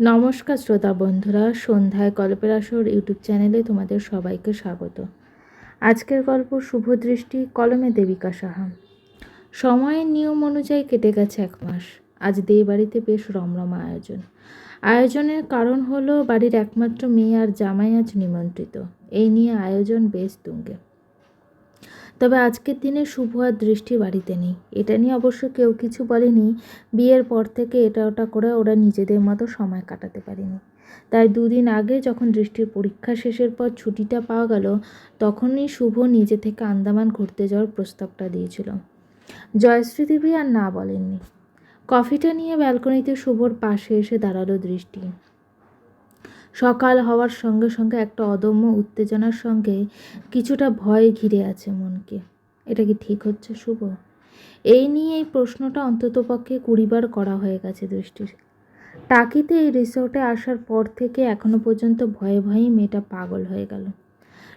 নমস্কার শ্রোতা বন্ধুরা, সন্ধ্যায় গল্পের আসর ইউটিউব চ্যানেলে তোমাদের সবাইকে স্বাগত। আজকের গল্প শুভ দৃষ্টি, কলমে দেবিকা সাহা। সময়ের নিয়ম অনুযায়ী কেটে গেছে এক মাস। আজ দেই বাড়িতে বেশ রমরমা আয়োজন। আয়োজনের কারণ হলো, বাড়ির একমাত্র মেয়ে আর জামাই আজ নিমন্ত্রিত। এই নিয়ে আয়োজন বেশ তুঙ্গে। তবে আজকের দিনে শুভ আর দৃষ্টি বাড়িতে নেই। এটা নিয়ে অবশ্য কেউ কিছু বলেনি। বিয়ের পর থেকে এটা ওটা করে ওরা নিজেদের মতো সময় কাটাতে পারেনি। তাই দুদিন আগে যখন দৃষ্টির পরীক্ষা শেষের পর ছুটিটা পাওয়া গেল, তখনই শুভ নিজে থেকে আন্দামান ঘুরতে যাওয়ার প্রস্তাবটা দিয়েছিল। জয়শ্রী দেবী আর না বলেননি। কফিটা নিয়ে ব্যালকনিতে শুভর পাশে এসে দাঁড়াল দৃষ্টি। সকাল হওয়ার সঙ্গে সঙ্গে একটা অদম্য উত্তেজনার সঙ্গে কিছুটা ভয় ঘিরে আছে মনকে। এটা কি ঠিক হচ্ছে, শুভ? এই নিয়ে এই প্রশ্নটা অন্ততপক্ষে কুড়িবার করা হয়ে গেছে দৃষ্টির টাকিতে এই রিসোর্টে আসার পর থেকে এখনও পর্যন্ত ভয়ে ভয়েই মেয়েটা পাগল হয়ে গেল।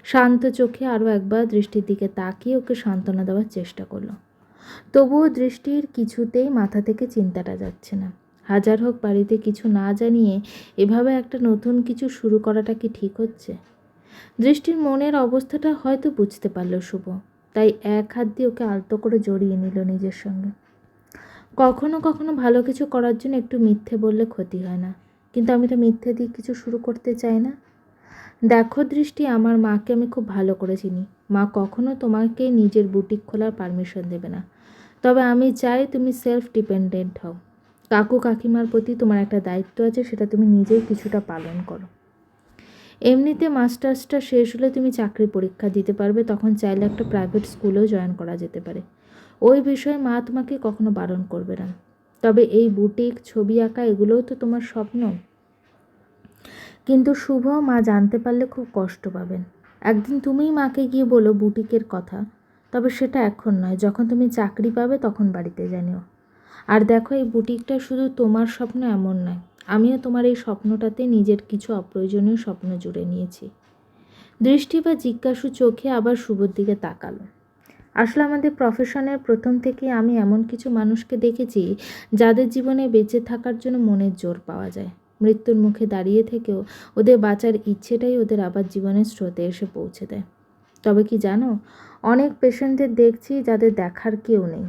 শান্ত চোখে আরও একবার দৃষ্টির দিকে তাকিয়ে ওকে সান্ত্বনা দেওয়ার চেষ্টা করল। তবুও দৃষ্টির কিছুতেই মাথা থেকে চিন্তাটা যাচ্ছে না। হাজার হোক বাড়িতে কিছু না জানিয়ে এভাবে একটা নতুন কিছু শুরু করাটা কি ঠিক হচ্ছে? দৃষ্টির মনের অবস্থাটা হয়তো বুঝতে পারল শুভ, তাই এক হাত দিয়ে ওকে আলতো করে জড়িয়ে নিল নিজের সঙ্গে। কখনো কখনো ভালো কিছু করার জন্য একটু মিথ্যে বললে ক্ষতি হয় না, কিন্তু আমি তো মিথ্যে দিয়ে কিছু শুরু করতে চাই না। দেখো দৃষ্টি, আমার মাকে আমি খুব ভালো করে চিনি। মা কখনো তোমাকে নিজের বুটিক খোলার পারমিশন দেবে না। তবে আমি চাই তুমি সেলফ ডিপেন্ডেন্ট হও। কাকু কাকিমার প্রতি তোমার একটা দায়িত্ব আছে, সেটা তুমি নিজেই কিছুটা পালন করো। এমনিতে মাস্টার্সটা শেষ হলে তুমি চাকরি পরীক্ষা দিতে পারবে, তখন চাইলে একটা প্রাইভেট স্কুলেও জয়েন করা যেতে পারে। ওই বিষয়ে মা তোমাকে কখনো বারণ করবে না। তবে এই বুটিক, ছবি আঁকা, এগুলোও তো তোমার স্বপ্ন। কিন্তু শুভ মা জানতে পারলে খুব কষ্ট পাবেন। একদিন তুমিই মাকে গিয়ে বলো বুটিকের কথা, তবে সেটা এখন নয়। যখন তুমি চাকরি পাবে, তখন বাড়িতে জানিও। আর দেখো, এই বুটিকটা শুধু তোমার স্বপ্ন এমন নয়। আমিও তোমার এই স্বপ্নটাতে নিজের কিছু অপ্রয়োজনীয় স্বপ্ন জুড়ে নিয়েছি। দৃষ্টি বা জিজ্ঞাসু চোখে আবার শুভর দিকে তাকালো। আসলে আমাদের প্রফেশনের প্রথম থেকে আমি এমন কিছু মানুষকে দেখেছি যাদের জীবনে বেঁচে থাকার জন্য মনের জোর পাওয়া যায়। মৃত্যুর মুখে দাঁড়িয়ে থেকেও ওদের বাঁচার ইচ্ছেটাই ওদের আবার জীবনের স্রোতে এসে পৌঁছে দেয়। তবে কি জানো, অনেক পেশেন্টদের দেখছি যাদের দেখার কেউ নেই।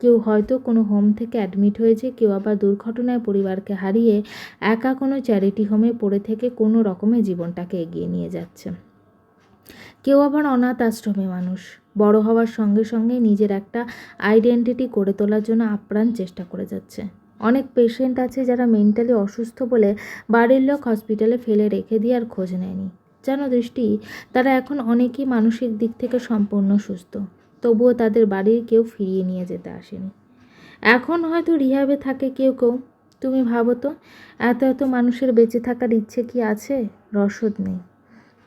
কেউ হয়তো কোনো হোম থেকে অ্যাডমিট হয়েছে, কেউ আবার দুর্ঘটনায় পরিবারকে হারিয়ে একা কোনো চ্যারিটি হোমে পড়ে থেকে কোনো রকমে জীবনটাকে এগিয়ে নিয়ে যাচ্ছে। কেউ আবার অনাথ আশ্রমে মানুষ, বড় হওয়ার সঙ্গে সঙ্গে নিজের একটা আইডেন্টিটি করে তোলার জন্য আপ্রাণ চেষ্টা করে যাচ্ছে। অনেক পেশেন্ট আছে যারা মেন্টালি অসুস্থ বলে বাড়ির লোক হসপিটালে ফেলে রেখে দিয়ে আর খোঁজ নেয়নি। যেন দৃষ্টি, তারা এখন অনেকেই মানসিক দিক থেকে সম্পূর্ণ সুস্থ। তবুও তাদের বাড়ির কেউ ফিরিয়ে নিয়ে যেতে আসেনি। এখন হয়তো রিহাবে থাকে কেউ কেউ। তুমি ভাবো তো, এত এত মানুষের বেঁচে থাকার ইচ্ছে কি আছে? রসদ নেই।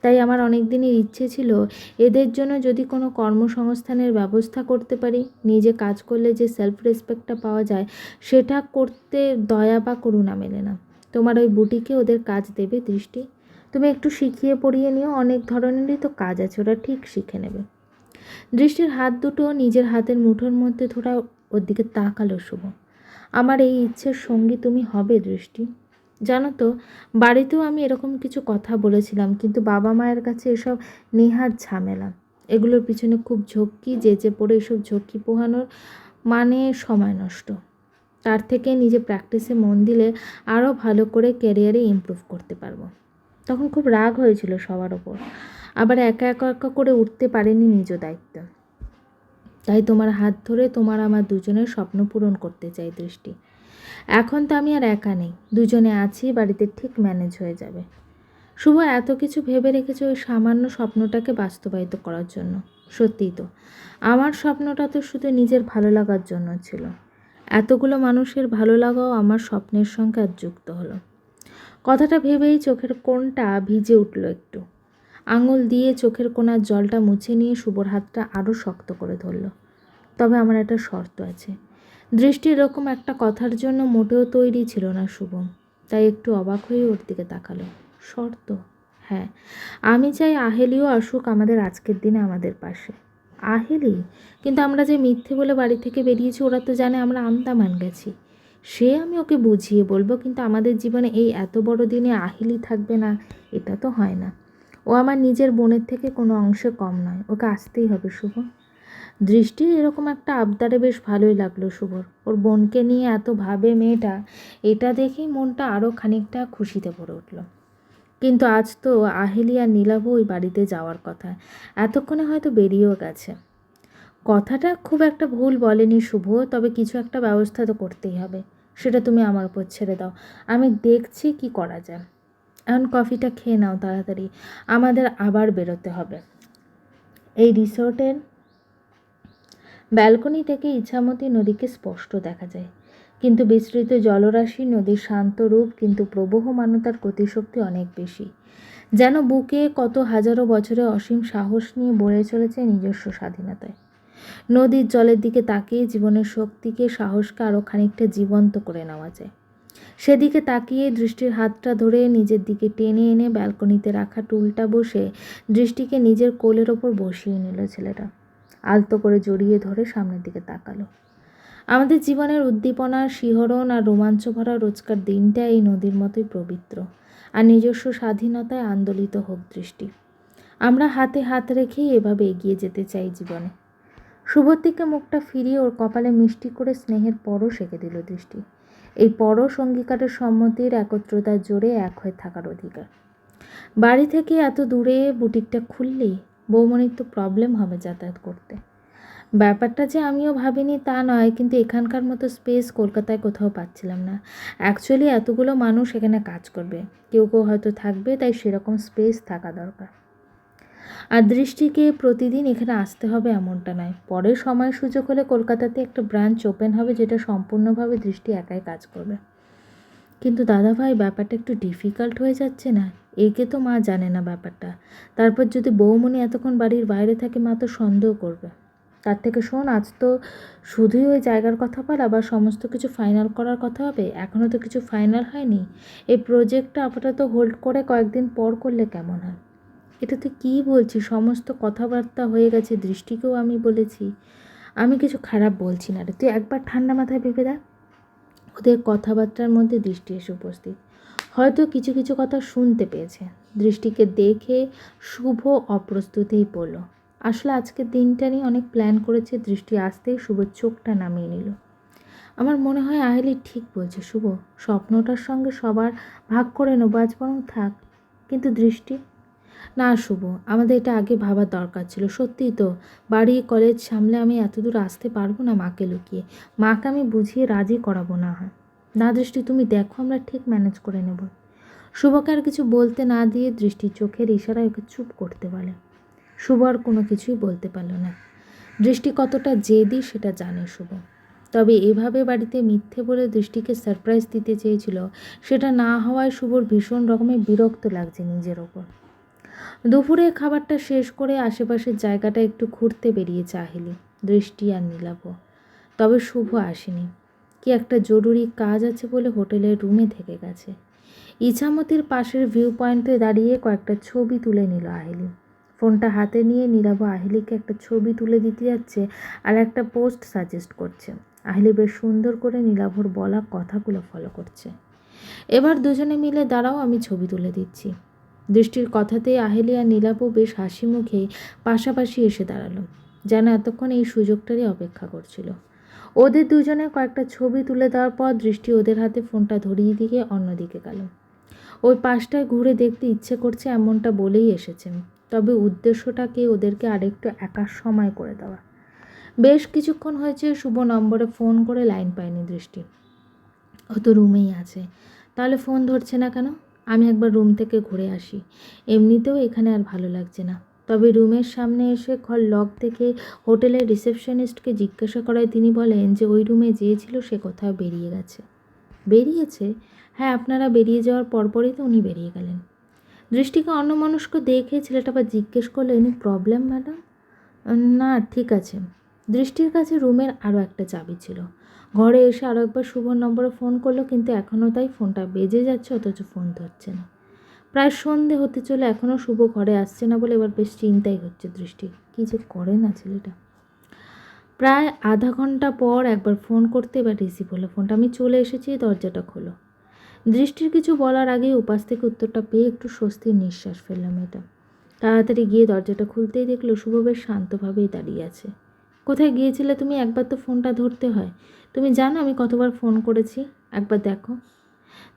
তাই আমার অনেক দিনের ইচ্ছে ছিল এদের জন্য যদি কোনো কর্মসংস্থানের ব্যবস্থা করতে পারি, নিজে কাজ করলে যে সেলফ রেসপেক্টটা পাওয়া যায়, সেটা করতে দয়া বা করুণা মেলে না। তোমার ওই বুটিকে ওদের কাজ দেবে দৃষ্টি। তুমি একটু শিখিয়ে পড়িয়ে নিও, অনেক ধরনেরই তো কাজ আছে, ওরা ঠিক শিখে নেবে। দৃষ্টির হাত দুটো নিজের হাতের মুঠোর মধ্যে ধরা ওর দিকে তাকালো শুভ। আমার এই ইচ্ছের সঙ্গী তুমি হবে দৃষ্টি। জানো তো, বাড়িতেও আমি এরকম কিছু কথা বলেছিলাম, কিন্তু বাবা মায়ের কাছে এসব নেহাত ঝামেলা। এগুলোর পিছনে খুব ঝক্কি যেচে পড়ে এসব ঝক্কি পোহানোর মানে সময় নষ্ট। তার থেকে নিজে প্র্যাকটিসে মন দিলে আরও ভালো করে ক্যারিয়ারে ইমপ্রুভ করতে পারব। তখন খুব রাগ হয়েছিল সবার ওপর। আবার একা একা একা করে উঠতে পারেনি নিজ দায়িত্ব। তাই তোমার হাত ধরে তোমার আমার দুজনের স্বপ্ন পূরণ করতে চাই দৃষ্টি। এখন তো আমি আর একা নেই, দুজনে আছি, বাড়িতে ঠিক ম্যানেজ হয়ে যাবে। শুভ, এত কিছু ভেবে রেখেছে ওই সামান্য স্বপ্নটাকে বাস্তবায়িত করার জন্য। সত্যিই তো, আমার স্বপ্নটা তো শুধু নিজের ভালো লাগার জন্য ছিল। এতগুলো মানুষের ভালো লাগাও আমার স্বপ্নের সঙ্গে আর যুক্ত হলো। কথাটা ভেবেই চোখের কোণটা ভিজে উঠল একটু। আঙুল দিয়ে চোখের কোনার জলটা মুছে নিয়ে শুভর হাতটা আরও শক্ত করে ধরল। তবে আমার একটা শর্ত আছে। দৃষ্টি এরকম একটা কথার জন্য মোটেও তৈরি ছিল না শুভম তাই একটু অবাক হয়ে ওর দিকে তাকালো। শর্ত? হ্যাঁ। আমি চাই আহেলিও আসুক আমাদের আজকের দিনে আমাদের পাশে। আহেলি? কিন্তু আমরা যে মিথ্যে বলে বাড়ি থেকে বেরিয়েছি, ওরা তো জানে আমরা আন্দামান গেছি। সে আমি ওকে বুঝিয়ে বলব, কিন্তু আমাদের জীবনে এই এত বড় দিনে আহিলি থাকবে না, এটা তো হয় না। ও আমার নিজের বোনের থেকে কোনো অংশে কম নয়। ওকে আসতেই হবে, শুভ। দৃষ্টির এরকম একটা আবদারে বেশ ভালোই লাগল শুভর। ওর বোনকে নিয়ে এত ভাবে মেয়েটা, এটা দেখেই মনটা আরও খানিকটা খুশিতে ভরে উঠল। কিন্তু আজ তো আহেলি আর নীলাভ ওই বাড়িতে যাওয়ার কথা। এতক্ষণে হয়তো বেরিয়েও গেছে। কথাটা খুব একটা ভুল বলেনি শুভ, তবে কিছু একটা ব্যবস্থা তো করতেই হবে। সেটা তুমি আমার উপর ছেড়ে দাও। আমি দেখছি কি করা যায়। এখন কফিটা খেয়ে নাও তাড়াতাড়ি। আমাদের আবার বেরোতে হবে। এই রিসোর্টের ব্যালকনি থেকে ইছামতি নদীকে স্পষ্ট দেখা যায়। কিন্তু বিস্তৃত জলরাশি, নদীর শান্ত রূপ, কিন্তু প্রবহমানতার গতিশক্তি অনেক বেশি। যেন বুকে কত হাজারো বছরে অসীম সাহস নিয়ে বয়ে চলেছে নিজস্ব স্বাধীনতায়। নদীর জলের দিকে তাকিয়ে জীবনের শক্তিকে, সাহসকে আরও খানিকটা জীবন্ত করে নেওয়া যায়। সেদিকে তাকিয়ে দৃষ্টির হাতটা ধরে নিজের দিকে টেনে এনে ব্যালকনিতে রাখা টুলটা বসে দৃষ্টিকে নিজের কোলের ওপর বসিয়ে নিল ছেলেটা। আলতো করে জড়িয়ে ধরে সামনের দিকে তাকালো। আমাদের জীবনের উদ্দীপনা শিহরণ আর রোমাঞ্চ ভরা রোজকার দিনটা এই নদীর মতোই পবিত্র আর নিজস্ব স্বাধীনতায় আন্দোলিত হোক দৃষ্টি। আমরা হাতে হাত রেখেই এভাবে এগিয়ে যেতে চাই জীবনে। শুভর দিকে মুখটা ফিরিয়ে ওর কপালে মিষ্টি করে স্নেহের পরও সেঁকে দিল দৃষ্টি। এই পরশ অঙ্গীকারের সম্মতির একত্রতার জোরে এক হয়ে থাকার অধিকার। বাড়ি থেকে এত দূরে বুটিকটা খুললেই বৌমনির তো প্রবলেম হবে যাতায়াত করতে। ব্যাপারটা যে আমিও ভাবিনি তা নয়, কিন্তু এখানকার মতো স্পেস কলকাতায় কোথাও পাচ্ছিলাম না। অ্যাকচুয়ালি এতগুলো মানুষ এখানে কাজ করবে। কেউ কেউ হয়তো থাকবে, তাই সেরকম স্পেস থাকা দরকার। আর দৃষ্টিকে প্রতিদিন এখানে আসতে হবে এমনটা নয়। পরে সময় সুযোগ হলে কলকাতাতে একটা ব্রাঞ্চ ওপেন হবে যেটা সম্পূর্ণভাবে দৃষ্টি একাই কাজ করবে। কিন্তু দাদাভাই, ব্যাপারটা একটু ডিফিকাল্ট হয়ে যাচ্ছে না? একে তো মা জানে না ব্যাপারটা। তারপর যদি বৌমনি এতক্ষণ বাড়ির বাইরে থাকে, মা তো সন্দেহ করবে। তার থেকে শোন, আজ তো শুধুই ওই জায়গার কথা বল, আবার সমস্ত কিছু ফাইনাল করার কথা হবে। এখনও তো কিছু ফাইনাল হয়নি। এই প্রজেক্টটা আপাতত হোল্ড করে কয়েকদিন পর করলে কেমন হয়? এটা তুই কী বলছিস সমস্ত কথাবার্তা হয়ে গেছে, দৃষ্টিকেও আমি বলেছি। আমি কিছু খারাপ বলছি না রে। তুই একবার ঠান্ডা মাথায় ভেবে দেখ। ওদের কথাবার্তার মধ্যে দৃষ্টি এসে উপস্থিত। হয়তো কিছু কিছু কথা শুনতে পেয়েছে। দৃষ্টিকে দেখে শুভ অপ্রস্তুতেই পড়ল। আসলে আজকের দিনটা নিয়ে অনেক প্ল্যান করেছে। দৃষ্টি আসতেই শুভ চোখটা নামিয়ে নিল। আমার মনে হয় আহেলি ঠিক বলছে, শুভ। স্বপ্নটার সঙ্গে সবার ভাগ করে নেব, আজ বরং থাক। কিন্তু দৃষ্টি না শুভ, আমাদের এটা আগে ভাবার দরকার ছিল। সত্যিই তো, বাড়ি, কলেজ সামলে আমি এত দূর আসতে পারব না মাকে লুকিয়ে। মাকে আমি বুঝিয়ে রাজি করাবো না হয়। না দৃষ্টি, তুমি দেখো, আমরা ঠিক ম্যানেজ করে নেব। শুভকে আর কিছু বলতে না দিয়ে দৃষ্টি চোখের ইশারায় ওকে চুপ করতে বলে। শুভ আর কোনো কিছুই বলতে পারল না। দৃষ্টি কতটা জেদি সেটা জানে শুভ। তবে এভাবে বাড়িতে মিথ্যে বলে দৃষ্টিকে সারপ্রাইজ দিতে চেয়েছিল, সেটা না হওয়ায় শুভর ভীষণ রকমের বিরক্ত লাগছে নিজের ওপর। দুপুরে খাবারটা শেষ করে আশেপাশের জায়গাটা একটু ঘুরতে বেরিয়েছে আহিলি দৃষ্টি আর নীলাভ। তবে শুভ আসেনি। কি একটা জরুরি কাজ আছে বলে হোটেলের রুমে থেকে গেছে। ইছামতির পাশের ভিউ পয়েন্টে দাঁড়িয়ে কয়েকটা ছবি তুলে নিল আহিলি। ফোনটা হাতে নিয়ে নীলাভ আহিলিকে একটা ছবি তুলে দিতে যাচ্ছে আর একটা পোস্ট সাজেস্ট করছে। আহিলি বেশ সুন্দর করে নীলাভর বলা কথাগুলো ফলো করছে। এবার দুজনে মিলে দাঁড়াও, আমি ছবি তুলে দিচ্ছি। দৃষ্টির কথাতেই আহেলি আর নীলাপও বেশ হাসি মুখে পাশাপাশি এসে দাঁড়াল, যেন এতক্ষণ এই সুযোগটারই অপেক্ষা করছিল। ওদের দুজনে কয়েকটা ছবি তুলে দেওয়ার পর দৃষ্টি ওদের হাতে ফোনটা ধরিয়ে দিয়ে অন্যদিকে গেল। ওই পাশটায় ঘুরে দেখতে ইচ্ছে করছে এমনটা বলেই এসেছেন, তবে উদ্দেশ্যটাকে ওদেরকে আরেকটু একার সময় করে দেওয়া। বেশ কিছুক্ষণ হয়েছে শুভ নম্বরে ফোন করে লাইন পায়নি দৃষ্টি। ও তো রুমেই আছে, তাহলে ফোন ধরছে না কেন? আমি একবার রুম থেকে ঘুরে আসি। এমনিতেও এখানে আর ভালো লাগছে না। তবে রুমের সামনে এসে ঘর লক থেকে হোটেলের রিসেপশনিস্টকে জিজ্ঞাসা করায় তিনি বলেন যে, ওই রুমে যেয়েছিল সে কোথাও বেরিয়ে গেছে। বেরিয়েছে? হ্যাঁ আপনারা বেরিয়ে যাওয়ার পরপরই তো উনি বেরিয়ে গেলেন। দৃষ্টিকে অন্যমনস্ক দেখে ছেলেটা আবার জিজ্ঞেস করল এনি প্রবলেম ম্যাডাম না, ঠিক আছে। দৃষ্টির কাছে রুমের আরও একটা চাবি ছিল। ঘরে এসে আরও একবার শুভর নম্বরে ফোন করল, কিন্তু এখনও তাই ফোনটা বেজে যাচ্ছে, অথচ ফোন ধরছে না। প্রায় সন্ধে হতে চলে এখনও শুভ ঘরে আসছে না বলে এবার বেশ চিন্তাই হচ্ছে দৃষ্টি। কী যে করে না ছেলেটা? প্রায় আধা ঘণ্টা পর একবার ফোন করতে এবার রিসিভ হলো। ফোনটা আমি চলে এসেছি, দরজাটা খোলো। দৃষ্টির কিছু বলার আগেই উপাস থেকে উত্তরটা পেয়ে একটু স্বস্তির নিঃশ্বাস ফেললাম এটা তাড়াতাড়ি গিয়ে দরজাটা খুলতেই দেখল শুভ বেশ শান্তভাবেই দাঁড়িয়ে আছে। কোথায় গিয়েছিলে তুমি? একবার তো ফোনটা ধরতে হয়। তুমি জানো আমি কতবার ফোন করেছি? একবার দেখো।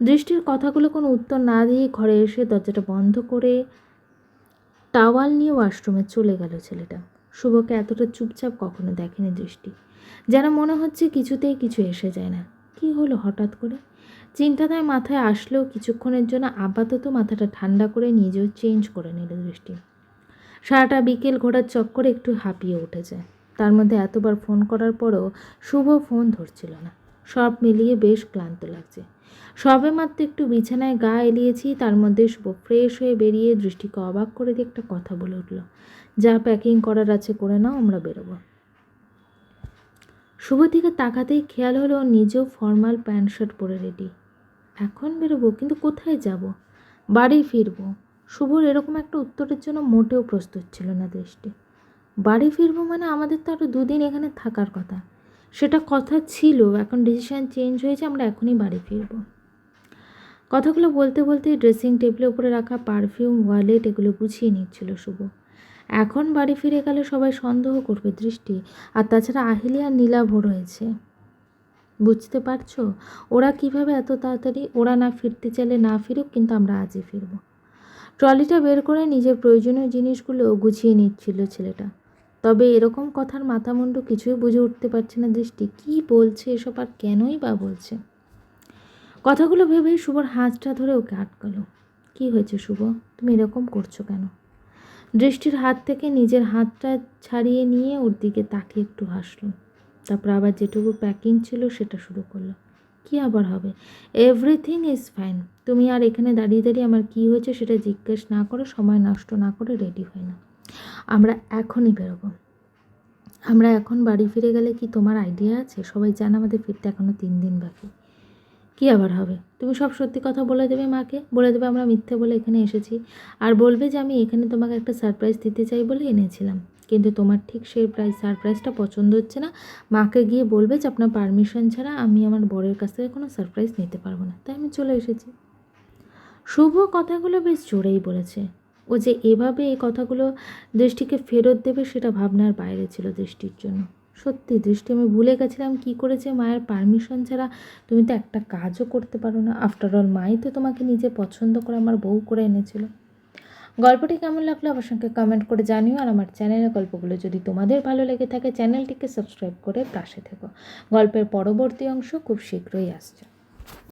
দৃষ্টির কথাগুলো কোনো উত্তর না দিয়ে ঘরে এসে দরজাটা বন্ধ করে টাওয়াল নিয়ে ওয়াশরুমে চলে গেল ছেলেটা। শুভকে এতটা চুপচাপ কখনো দেখেনি দৃষ্টি। যেন মনে হচ্ছে কিছুতেই কিছু এসে যায় না। কি হলো হঠাৎ করে? চিন্তাটায় মাথায় আসলেও কিছুক্ষণের জন্য আপাতত মাথাটা ঠান্ডা করে নিজেও চেঞ্জ করে নিল দৃষ্টি। সারাটা বিকেল ঘোরার চক্করে একটু হাঁপিয়ে উঠেছে। তার মধ্যে এতবার ফোন করার পরও শুভ ফোন ধরছিল না। সব মিলিয়ে বেশ ক্লান্ত লাগছে। সবে মাত্র একটু বিছানায় গা এলিয়েছি, তার মধ্যে শুভ ফ্রেশ হয়ে বেরিয়ে দৃষ্টিকে অবাক করে দিয়ে একটা কথা বলে উঠল, যা প্যাকিং করার আছে করে নাও, আমরা বেরোবো। শুভ দিকে তাকাতেই খেয়াল হলো নিজেও ফর্মাল প্যান্ট শার্ট পরে রেডি এখন বেরোবো, কিন্তু কোথায় যাব? বাড়ি ফিরবো? শুভর এরকম একটা উত্তরের জন্য মোটেও প্রস্তুত ছিল না দৃষ্টি। বাড়ি ফিরবো মানে আমাদের তো আরও দুদিন এখানে থাকার কথা। সেটা কথা ছিল, এখন ডিসিশন চেঞ্জ হয়েছে, আমরা এখনই বাড়ি ফিরবো। কথাগুলো বলতে বলতে ড্রেসিং টেবিলের উপরে রাখা পারফিউম ওয়ালেট এগুলো গুছিয়ে নিচ্ছিল শুভ। এখন বাড়ি ফিরে গেলে সবাই সন্দেহ করবে দৃষ্টি, আর তাছাড়া আহিলি আর নীলাভ হয়েছে বুঝতে পারছ? ওরা কীভাবে এত তাড়াতাড়ি, ওরা না ফিরতে চাইলে না ফিরুক, কিন্তু আমরা আজই ফিরবো। ট্রলিটা বের করে নিজের প্রয়োজনীয় জিনিসগুলো গুছিয়ে নিচ্ছিল ছেলেটা। তবে এরকম কথার মাথামুন্ডু কিছুই বুঝে উঠতে পারছে না দৃষ্টি। কী বলছে এসব আর কেনই বা বলছে? কথাগুলো ভেবেই শুভর হাতটা ধরে ওকে আটকালো। কী হয়েছে শুভ? তুমি এরকম করছ কেন? দৃষ্টির হাত থেকে নিজের হাতটা ছাড়িয়ে নিয়ে ওর দিকে তাকিয়ে একটু হাসলো। তারপর আবার যেটুকু প্যাকিং ছিল সেটা শুরু করল। কি আবার হবে? এভরিথিং ইজ ফাইন তুমি আর এখানে দাঁড়িয়ে দাঁড়িয়ে আমার কী হয়েছে সেটা জিজ্ঞেস না করে, সময় নষ্ট না করে রেডি হয় না আমরা এখনই বেরোবো। আমরা এখন বাড়ি ফিরে গেলে কি তোমার আইডিয়া আছে? সবাই জানে আমাদের ফিরতে এখনও তিন দিন বাকি। কী আবার হবে? তুমি সব সত্যি কথা বলে দেবে মাকে? বলে দেবে আমরা মিথ্যে বলে এখানে এসেছি। আর বলবে যে আমি এখানে তোমাকে একটা সারপ্রাইজ দিতে চাই বলে এনেছিলাম। কিন্তু তোমার ঠিক সেই প্রাইজ সারপ্রাইজটা পছন্দ হচ্ছে না। মাকে গিয়ে বলবে যে আপনার পারমিশন ছাড়া আমি আমার বরের কাছ থেকে কোনো সারপ্রাইজ নিতে পারব না। তাই আমি চলে এসেছি। শুভ কথাগুলো বেশ জোরেই বলেছে। ও যে এভাবে এই কথাগুলো দৃষ্টিকে ফেরত দেবে সেটা ভাবনার বাইরে ছিল দৃষ্টির জন্য। সত্যি, দৃষ্টি, আমি ভুলে গেছিলাম কী করেছে মায়ের পারমিশন ছাড়া। তুমি তো একটা কাজও করতে পারো না। আফটার অল মাই তো তোমাকে নিজে পছন্দ করে আমার বউ করে এনেছিল। গল্পটি কেমন লাগল আমার সঙ্গে কমেন্ট করে জানিও। আর আমার চ্যানেলের গল্পগুলো যদি তোমাদের ভালো লেগে থাকে চ্যানেলটিকে সাবস্ক্রাইব করে পাশে থেকো। গল্পের পরবর্তী অংশ খুব শীঘ্রই আসছে।